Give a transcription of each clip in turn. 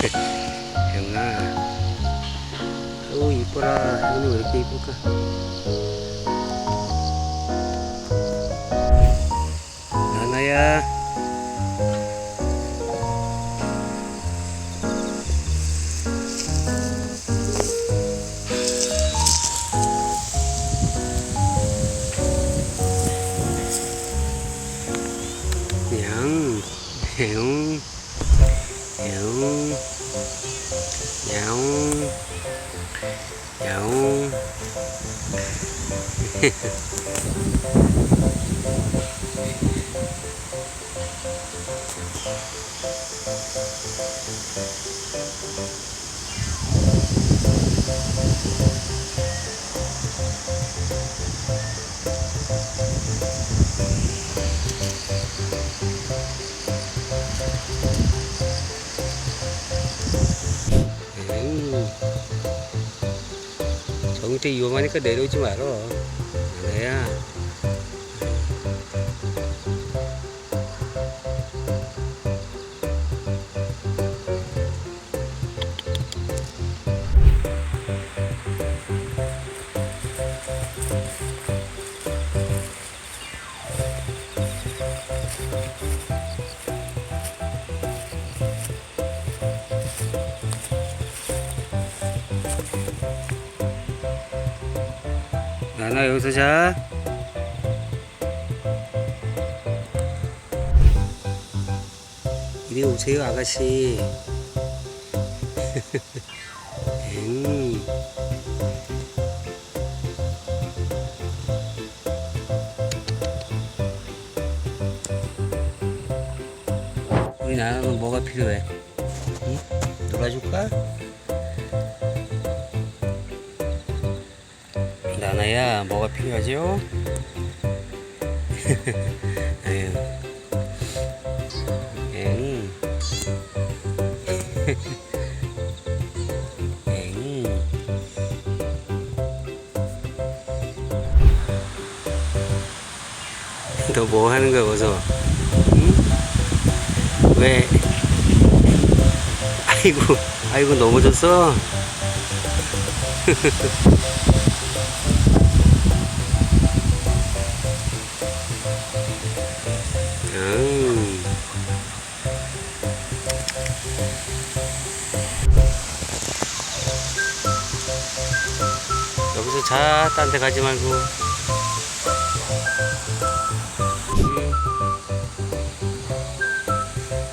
혜영아 오 이뻐라 혜영이 왜 위험하니까 내려오지 말어. 나나 여기서 자. 이리 오세요 아가씨. 나나야 뭐가 필요하죠? 아유. 엥. 엥. 너 뭐 하는 거야 어서? 응? 왜? 아이고, 아이고 넘어졌어. 자, 딴 데 가지 말고. 음.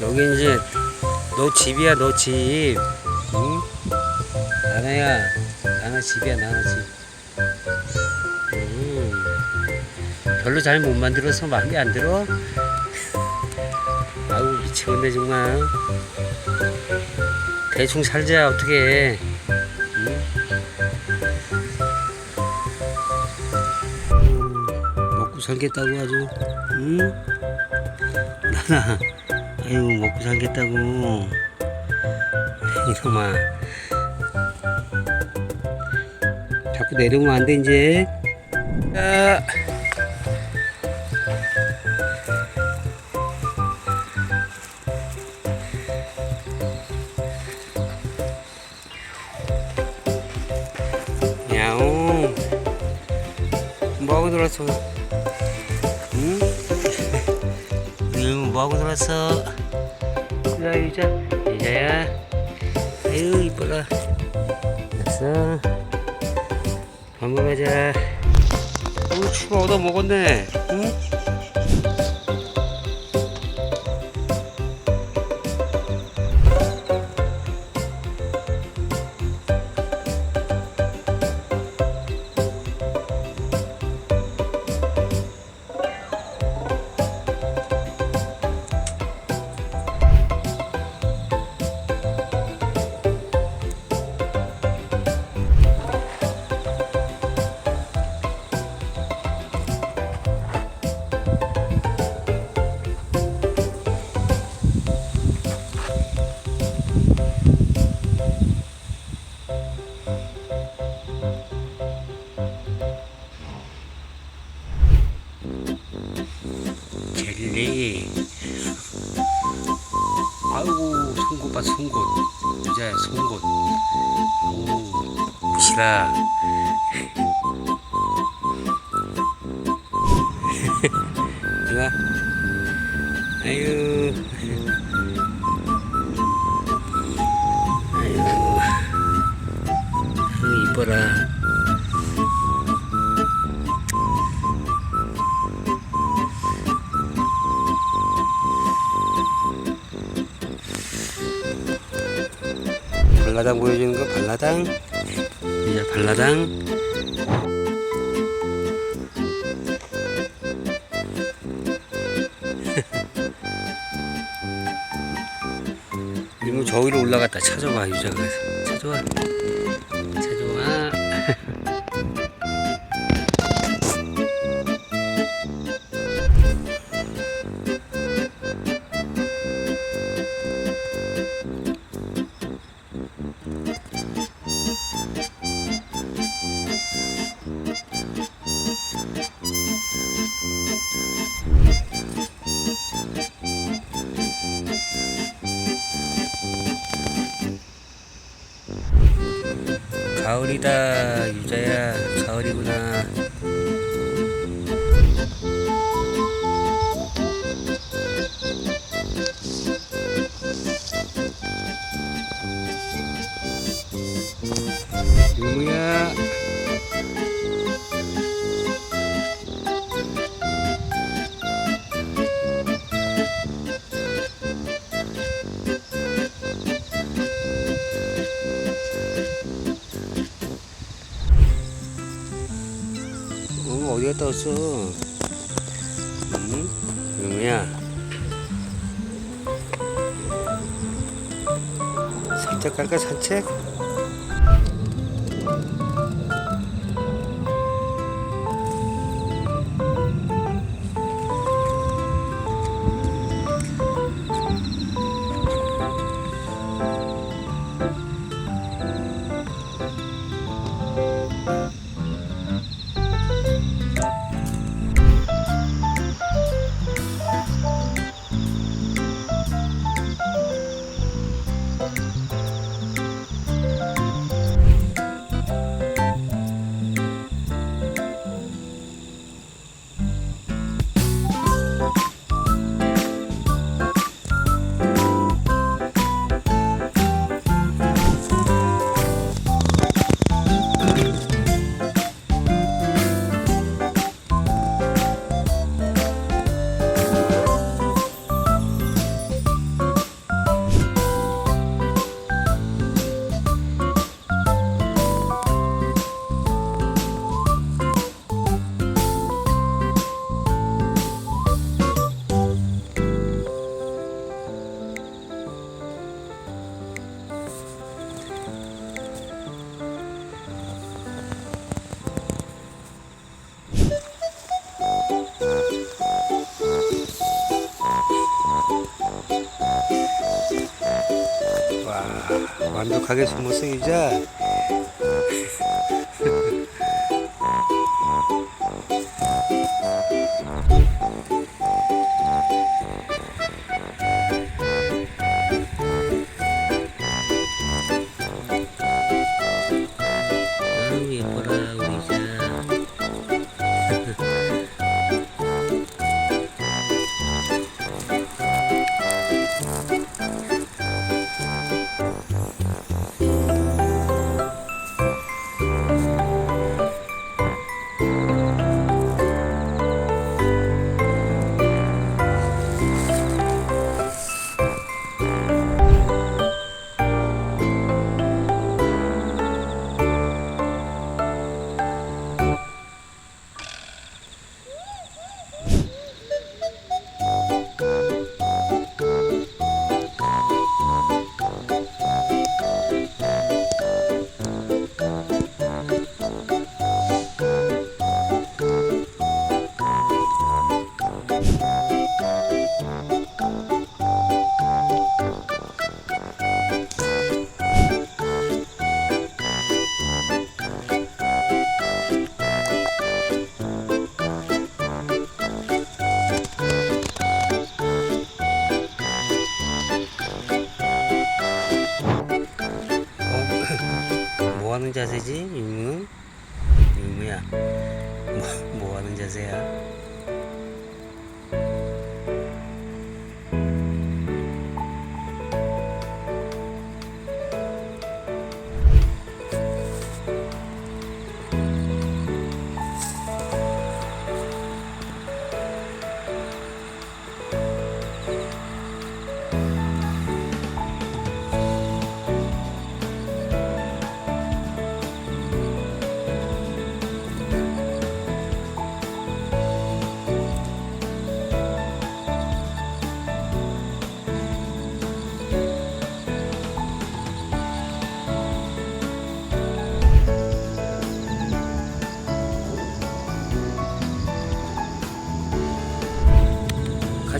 여기 이제 너 집이야, 너 집. 응? 나나야, 나나 집이야, 나나 집. 음. 별로 잘 못 만들어서 마음에 안 들어? 아우 미치겠네 정말 대충 살자 어떻게 먹고 살겠다고 아주 응? 나나 아유 먹고 살겠다고 이놈아 자꾸 내려오면 안 돼 이제 야. 놀았어 야 유자 유자야 아유 이뻐라. 됐어. 밥 먹어자 오 추가 얻어 먹었네. 응? 오 굿이다. 이거 아유 아유 아유 이뻐라. 발라당 보여주는 거 발라당 이제 발라당. 이모 저기로 올라갔다. 찾아와 유자가. 찾아와 가을이다 유자야 가을이구나 어, 어디 갔다 왔어? 응? 유무야 살짝 갈까 산책? 완벽하게 숨어서 유자.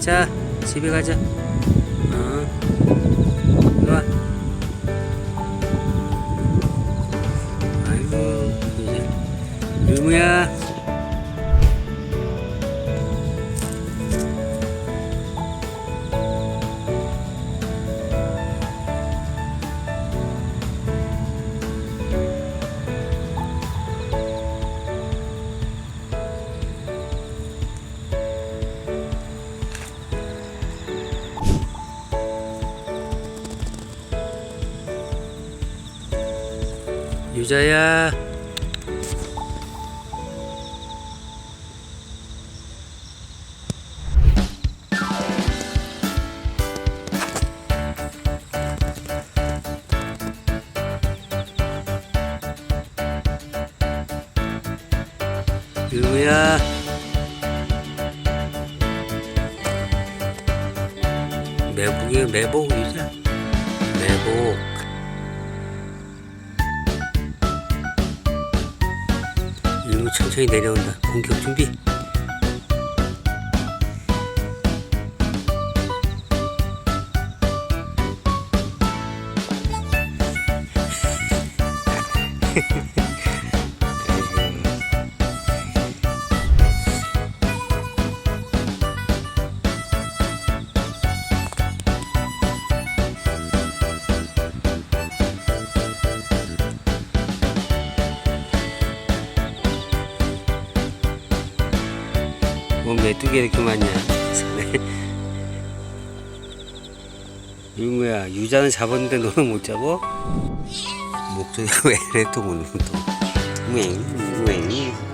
가자. 집에 가자. 어. 유무야. 매복이야 매복. 유무 천천히 내려온다. 공격 준비. 뭐 메뚜기 이렇게 많냐? 유무야 유자는 잡았는데 너는 못 잡어? 목소리가 왜 이래 또 오늘 또. 추워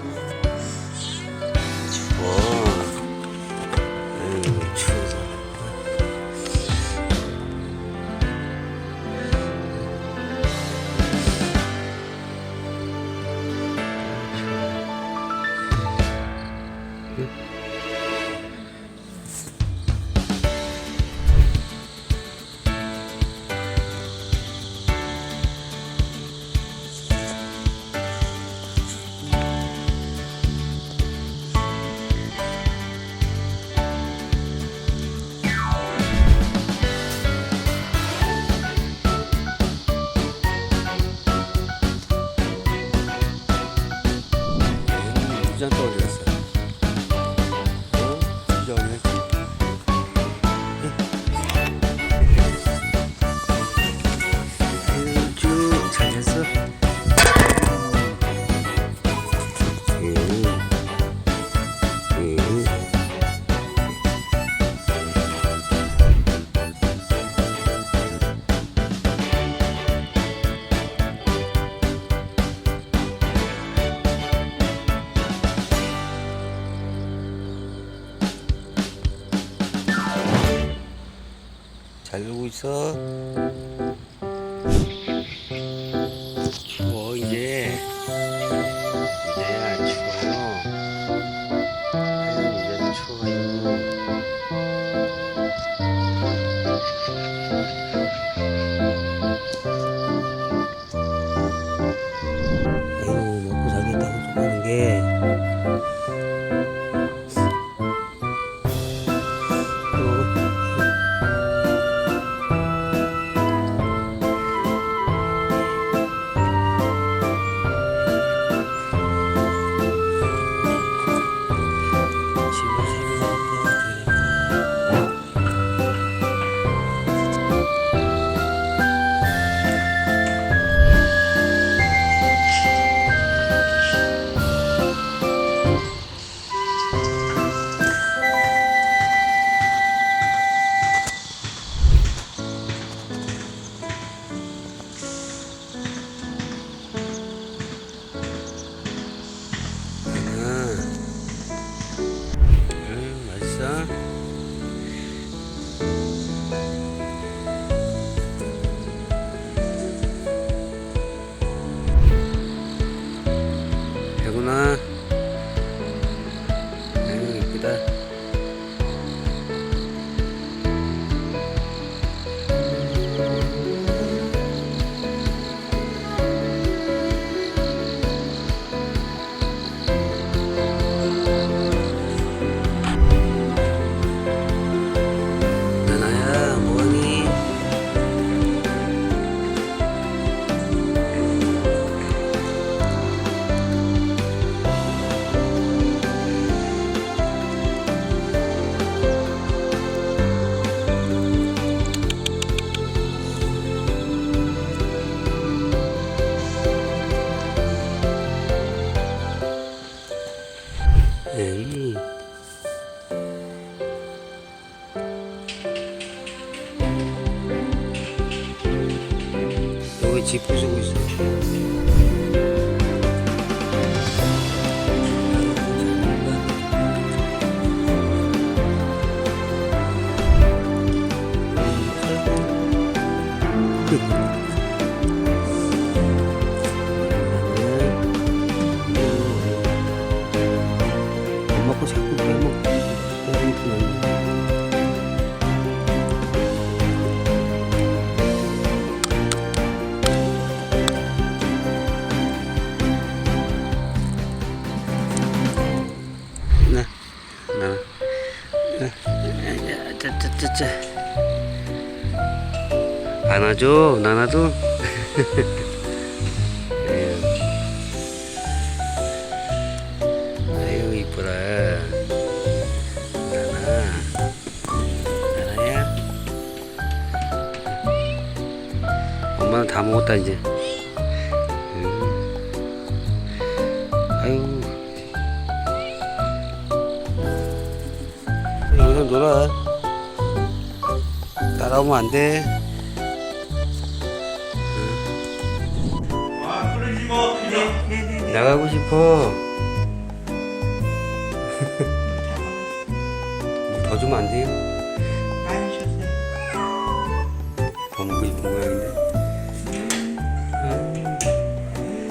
에이. 여 짜짜짜짜. 안아줘, 나나도. 에휴. 아유 이쁘라. 나나, 나나야. 엄마는 다 먹었다 이제. 따라오면 안 돼. 나가고 싶어. 더 주면 안 돼요? 많이 셨어요. 더 먹고 싶은 모양인데. 아,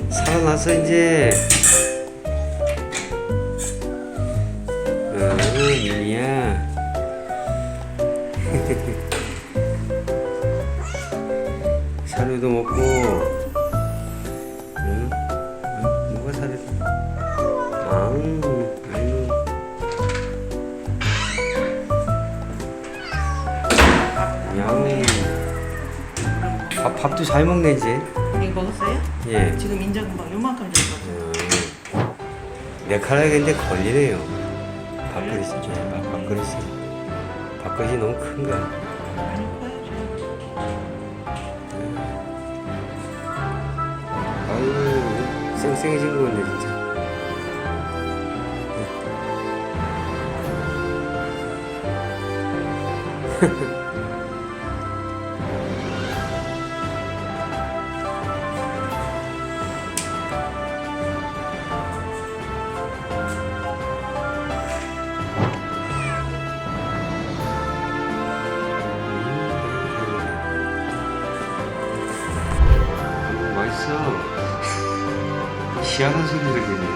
살아났어 이제. 야옹. 밥, 밥도 잘 먹네 이제. 이거 먹었어요? 예. 지금 인자금방 요만큼 줬거든요. 내 카락인데 걸리네요. 밥그릇이, 예, 밥- 밥그릇이. 밥그릇이 너무 큰가? 많이 커요, 지금. 아유, 쌩쌩해진 거 같네, 진짜. 희한한 소리 들리네.